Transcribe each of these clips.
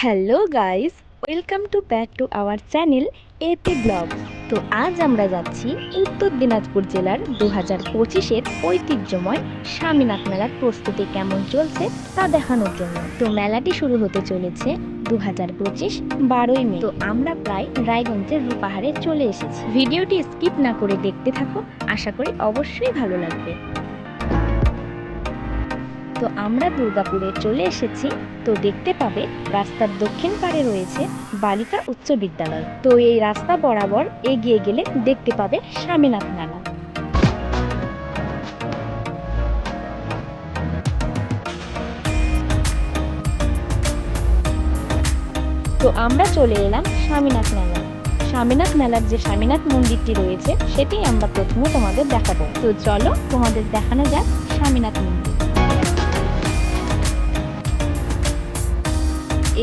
Hello guys, welcome to back to our channel AP blog. তো আজ আমরা যাচ্ছি উত্তর দিনাজপুর জেলার দু হাজার পঁচিশের ঐতিহ্যময় স্বামীনাথ মেলার প্রস্তুতি কেমন চলছে তা দেখানোর জন্য। তো মেলাটি শুরু হতে চলেছে দু হাজার পঁচিশ বারোই মে। তো আমরা প্রায় রায়গঞ্জের রূপাহারে চলে এসেছি। ভিডিওটি স্কিপ না করে দেখতে থাকো, আশা করি অবশ্যই ভালো লাগবে। তো আমরা দুর্গাপুরে চলে এসেছি। তো দেখতে পাবে রাস্তার দক্ষিণ পাড়ে রয়েছে বালিকা উচ্চ বিদ্যালয়। তো এই রাস্তা বরাবর এগিয়ে গেলে দেখতে পাবে স্বামীনাথ মেলা। তো আমরা চলে এলাম স্বামীনাথ মেলা স্বামীনাথ মেলার যে স্বামীনাথ মন্দিরটি রয়েছে, সেটি আমরা প্রথমে তোমাদের দেখাবো। তো চলো তোমাদের দেখানো যাক স্বামীনাথ মন্দির।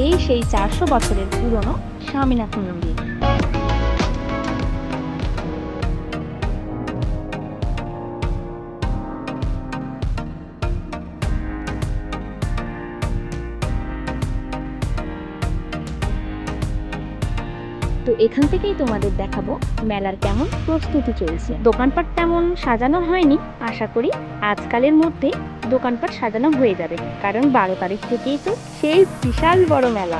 এই সেই চারশো বছরের পুরনো স্বামীনাথ মন্দির। তো এখান থেকেই তোমাদের দেখাবো মেলার কেমন প্রস্তুতি চলছে। দোকানপাট তেমন সাজানো হয়নি, আশা করি। আজকালের মধ্যে দোকানপাট সাজানো হয়ে যাবে। কারণ বারো তারিখ থেকেই তো সেই বিশাল বড় মেলা।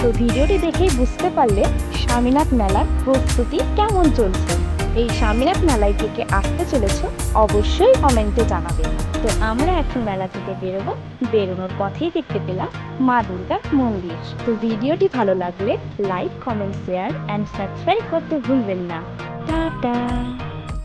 তো ভিডিওটি দেখেই বুঝতে পারলে স্বামীনাথ মেলার প্রস্তুতি কেমন চলছে? এই স্বামীনাথ মেলায় থেকে আসতে চলেছ, অবশ্যই কমেন্টে জানাবে। তো আমরা এখন মেলা থেকে বেরোবো। বেরোনোর পথেই দেখতে পেলাম মা দুর্গার মন্দির। তো ভিডিওটি ভালো লাগলে like, comment, share and subscribe করতে ভুলবেন না। টাটা!